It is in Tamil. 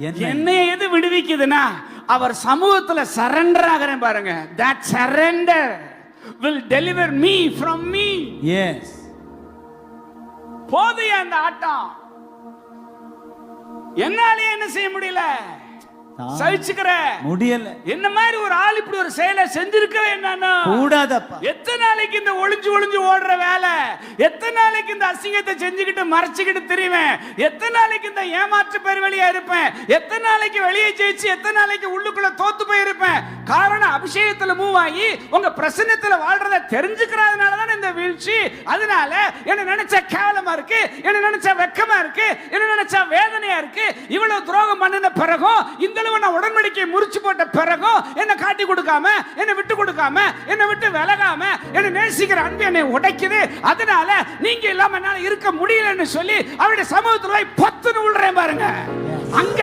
என்னை- எது விடுவிக்குதுன்னா அவர் சமூகத்துல சரண்டர் ஆகிறேன் பாருங்க. That surrender will deliver me from me yes போதைய அந்த ஆட்டம். என்னாலே என்ன செய்ய முடியல? சகிச்சுக்கிற முடியல. என்ன மாதிரி ஒரு ஆள் இப்படி ஒரு செயலை செஞ்சிருக்கவே என்னன்னா? கூடாதப்பா. எத்தனை நாளைக்கு இந்த ஒளிஞ்சு ஒளிஞ்சு ஓடுற வேலை? எத்தனை நாளைக்கு இந்த அசிங்கத்தை செஞ்சுக்கிட்டு மறைச்சுக்கிட்டு திரிவேன்? எத்தனை நாளைக்கு இந்த ஏமாற்று பெருவெளியா இருப்பேன்? எத்தனை நாளைக்கு வெளியே ஜெயிச்சு எத்தனை நாளைக்கு உள்ளுக்குள்ள தோத்து போயிருப்பேன்? காரணம் அபிஷேகத்துல மூவ் ஆகி உங்க பிரசன்னத்துல வாழ்றத தெரிஞ்சுக்கிறதுனால தான் இந்த வீழ்ச்சி? அதனால என்ன நினைச்சா கேவலமா இருக்கு? என்ன நினைச்சா வெக்கமா இருக்கு? என்ன நினைச்சா வேதனையா இருக்கு? இவ்வளவு துரோகம் பண்ணின பிறகும் இந்த அளவு நான் உடன்படிக்கை முறிச்சு போட்ட பிறகும் என்ன காட்டி கொடுக்காம என்ன விட்டு கொடுக்காம என்ன விட்டு விலகாம என்ன நேசிக்கிற அன்பு என்னை உடைக்குது. அதனால நீங்க இல்லாம என்னால இருக்க முடியலன்னு சொல்லி அவருடைய சமூகத்துல போய் பத்துன்னு விழுறேன் பாருங்க. அங்க